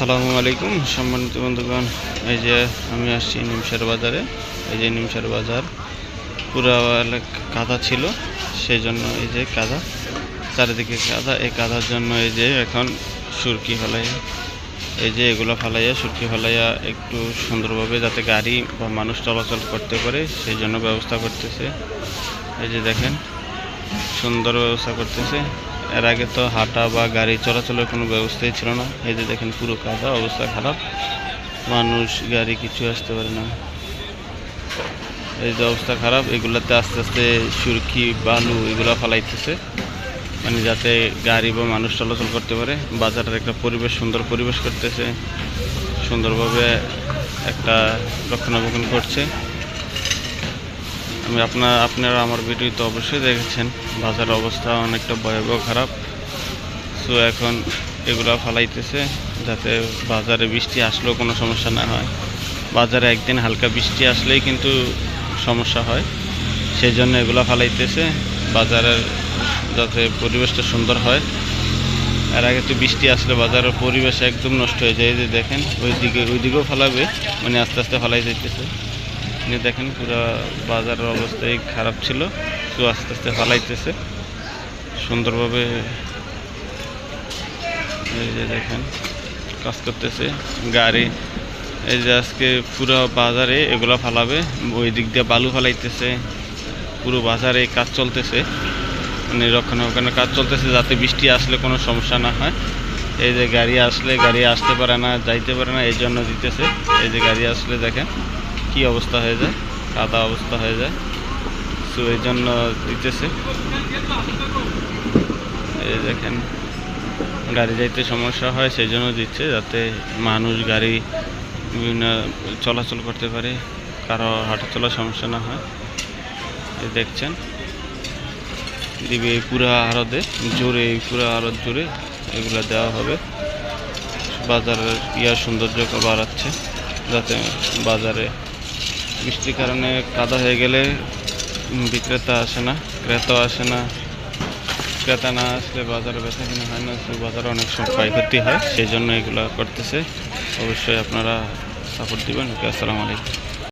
আসসালামু আলাইকুম, সম্মানিত বন্ধুগণ। এই যে আমি আসছি নিমসার বাজারে। এই যে নিমসার বাজার, পুরো কাদা ছিল সেই জন্য এই যে কাদা, চারিদিকে কাদা। এই কাদার জন্য এই যে এখন সুরকি ফেলাইয়া, এই যে এগুলো ফেলাইয়া, সুরকি ফেলাইয়া একটু সুন্দরভাবে যাতে গাড়ি বা মানুষ চলাচল করতে পারে সেই জন্য ব্যবস্থা করতেছে। এই যে দেখেন, সুন্দর ব্যবস্থা করতেছে। এর আগে তো হাঁটা বা গাড়ি চলাচলের কোনো ব্যবস্থাই ছিল না। এই যে দেখেন পুরো কাদা, অবস্থা খারাপ। মানুষ গাড়ি কিছু আসতে পারে না। এই যে অবস্থা খারাপ, এগুলাতে আস্তে আস্তে সুরকি, বালু এগুলো ফালাইতেছে। মানে যাতে গাড়ি বা মানুষ চলাচল করতে পারে। বাজারের একটা পরিবেশ, সুন্দর পরিবেশ করতেছে। সুন্দরভাবে একটা রক্ষণাবেক্ষণ করছে। আমি আপনার আপনারা আমার ভিডিও তো অবশ্যই দেখেছেন। বাজার অবস্থা অনেকটা ভয়াবহ খারাপ। সো এখন এগুলো ফালাইতেছে যাতে বাজারে বৃষ্টি আসলেও কোনো সমস্যা না হয়। বাজারে একদিন হালকা বৃষ্টি আসলেই কিন্তু সমস্যা হয়। সেই জন্য এগুলো ফালাইতেছে। বাজারের যাতে পরিবেশটা সুন্দর হয়। এর আগে তো বৃষ্টি আসলে বাজারের পরিবেশ একদম নষ্ট হয়ে যায়। যে দেখেন, ওইদিকে, ওইদিকেও ফালাবে মানে আস্তে আস্তে ফালাই যাইতেছে। আপনি দেখেন পুরো বাজারের অবস্থাই খারাপ ছিল। তো আস্তে আস্তে ফালাইতেছে। সুন্দরভাবে এই যে দেখেন, কাজ করতেছে। গাড়ি, এই যে আজকে পুরো বাজারে এগুলো ফালাবে। ওই দিক দিয়ে বালু ফালাইতেছে। পুরো বাজারে কাজ চলতেছে। মানে রক্ষণাবেক্ষণের কাজ চলতেছে যাতে বৃষ্টি আসলে কোনো সমস্যা না হয়। এই যে গাড়ি আসলে, গাড়ি আসতে পারে না, যাইতে পারে না, এই জন্য দিতেছে। এই যে গাড়ি আসলে দেখেন কি অবস্থা হয়ে যায়? কাদা অবস্থা হয়ে যায়। সো এই জন্য দিতেছে। এই দেখেন, গাড়ি যাইতে সমস্যা হয় সেই জন্য দিচ্ছে, যাতে মানুষ গাড়ি বিভিন্ন চলাচল করতে পারে, কারও হাঁটা চলার সমস্যা না হয়। দেখছেন, দিবে এই পুরা আড়তে, জোরে এই পুরা আড়ত জোরে এগুলো দেওয়া হবে। বাজারের ইয়ার সৌন্দর্য বাড়াচ্ছে, যাতে বাজারে বৃষ্টির কারণে কাদা হয়ে গেলে বিক্রেতা আসে না ক্রেতা আসে না। ক্রেতা না আসলে বাজারে বেচা কিনা হয় না বাজারে অনেক সময় ক্ষয়ক্ষতি হয়, সেই জন্য এগুলো করতেছে। অবশ্যই আপনারা সাপোর্ট দিবেন। ওকে, আসসালামু আলাইকুম।